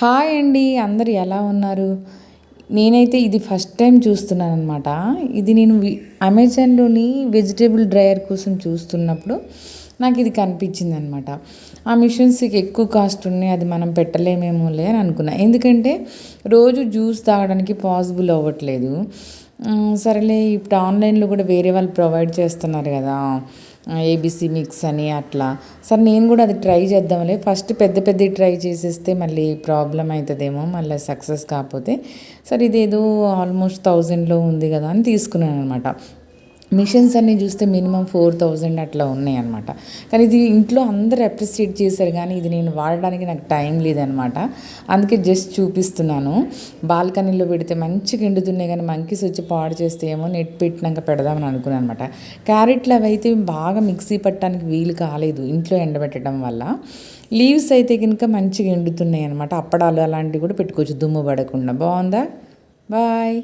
Hi అండి అందరు ఎలా ఉన్నారు? నేనైతే ఇది ఫస్ట్ టైం చూస్తున్నాను అనమాట ఇది నేను అమెజాన్లోని వెజిటేబుల్ డ్రయర్ కోసం చూస్తున్నప్పుడు నాకు ఇది కనిపించింది అనమాట ఆ మిషన్స్కి ఎక్కువ కాస్ట్ ఉన్నాయి అది మనం పెట్టలేమేమోలే అని అనుకున్నా. ఎందుకంటే రోజు జ్యూస్ తాగడానికి పాసిబుల్ అవ్వట్లేదు. సరేలే ఇప్పుడు ఆన్లైన్లో కూడా వేరే వాళ్ళు ప్రొవైడ్ చేస్తున్నారు కదా. ఏబీసీ మిక్స్ అని అట్లా. సరే నేను కూడా అది ట్రై చేద్దాంలే. ఫస్ట్ పెద్ద పెద్ద ట్రై చేసేస్తే మళ్ళీ ప్రాబ్లం అవుతుందేమో మళ్ళీ సక్సెస్ కాకపోతే. సరే ఇదేదో ఆల్మోస్ట్ థౌజండ్లో ఉంది కదా అని తీసుకున్నాను అనమాట మిషన్స్ అన్నీ చూస్తే మినిమం ఫోర్ థౌజండ్ అట్లా ఉన్నాయి అనమాట కానీ ఇది ఇంట్లో అందరు అప్రిసియేట్ చేశారు కానీ ఇది నేను వాడడానికి నాకు టైం లేదనమాట అందుకే జస్ట్ చూపిస్తున్నాను. బాల్కనీలో పెడితే మంచిగా ఎండుతున్నాయి కానీ మంకీస్ వచ్చి పాడు చేస్తే ఏమో నెట్ పెట్టినాక పెడదామని అనుకున్నాను అనమాట క్యారెట్లు అవి అయితే బాగా మిక్సీ పట్టడానికి వీలు కాలేదు ఇంట్లో ఎండబెట్టడం వల్ల. లీవ్స్ అయితే కనుక మంచిగా ఎండుతున్నాయి అనమాట అప్పడాలు అలాంటివి కూడా పెట్టుకోవచ్చు దుమ్ము పడకుండా. బాగుందా? బాయ్.